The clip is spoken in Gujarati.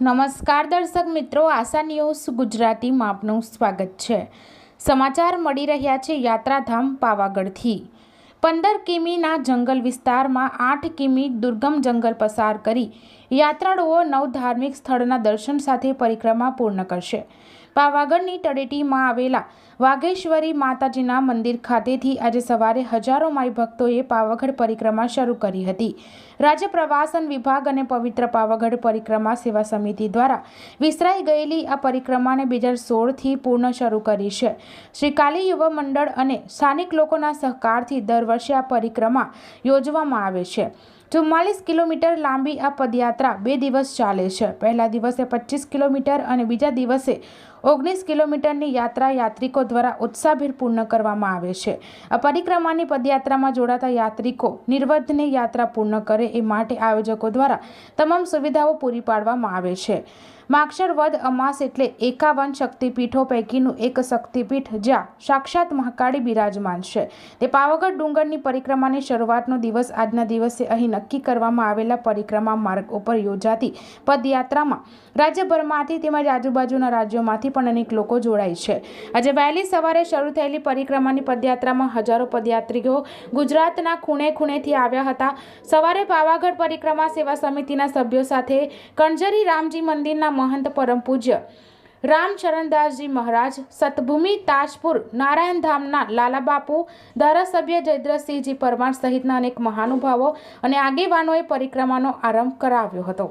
નમસ્કાર દર્શક મિત્રો, આશા ન્યૂઝ ગુજરાતીમાં આપનું સ્વાગત છે. સમાચાર મળી રહ્યા છે યાત્રાધામ પાવાગઢથી. પંદર કિમીના જંગલ વિસ્તારમાં આઠ કિમી દુર્ગમ જંગલ પસાર કરી યાત્રાળુઓ નવ ધાર્મિક સ્થળના દર્શન સાથે પરિક્રમા પૂર્ણ કરશે. પાવાગઢની તળેટીમાં આવેલા વાઘેશ્વરી માતાજીના મંદિર ખાતેથી આજે સવારે હજારો માઈ ભક્તોએ પાવાગઢ પરિક્રમા શરૂ કરી હતી. રાજ્ય પ્રવાસન વિભાગ અને પવિત્ર પાવાગઢ પરિક્રમા સેવા સમિતિ દ્વારા વિસરાઈ ગયેલી આ પરિક્રમાને બે હજાર સોળથી પૂર્ણ શરૂ કરી છે. શ્રી કાલી યુવા મંડળ અને સ્થાનિક લોકોના સહકારથી દર વર્ષે આ પરિક્રમા યોજવામાં આવે છે. ચુમ્માલીસ કિલોમીટર લાંબી આ પદયાત્રા બે દિવસ ચાલે છે. પહેલા દિવસે પચીસ કિલોમીટર અને બીજા દિવસે ઓગણીસ કિલોમીટરની યાત્રા યાત્રિકો દ્વારા ઉત્સાહભેર પૂર્ણ કરવામાં આવે છે. આ પરિક્રમાની પદયાત્રામાં જોડાતા યાત્રિકો નિર્વધને યાત્રા પૂર્ણ કરે એ માટે આયોજકો દ્વારા તમામ સુવિધાઓ પૂરી પાડવામાં આવે છે. માક્ષર વદ અમાસ એટલે એકાવન શક્તિપીઠો પૈકીનું એક શક્તિપીઠ જ્યાં સાક્ષાત મહાકાળી બિરાજમાન છે. તે પાવાગઢ ડુંગરની પરિક્રમાની શરૂઆતનો દિવસ આજના દિવસે અહીં નક્કી કરવામાં આવેલા પરિક્રમા માર્ગ ઉપર યોજાતી પદયાત્રામાં રાજ્યભરમાંથી તેમજ આજુબાજુના રાજ્યોમાંથી પણ અનેક લોકો જોડાય છે. આજે વહેલી સવારે શરૂ થયેલી પરિક્રમાની પદયાત્રામાં હજારો પદયાત્રીઓ ગુજરાતના ખૂણે ખૂણેથી આવ્યા હતા. સવારે પાવાગઢ પરિક્રમા સેવા સમિતિના સભ્યો સાથે કણજરી રામજી મંદિરના મહંત પરમ પૂજ્ય રામચરણદાસજી મહારાજ, સતભૂમિ તાજપુર, નારાયણધામના લાલાબાપુ, ધારાસભ્ય જયદ્રસિંહજી પરમાર સહિતના અનેક મહાનુભાવો અને આગેવાનોએ પરિક્રમાનો આરંભ કરાવ્યો હતો.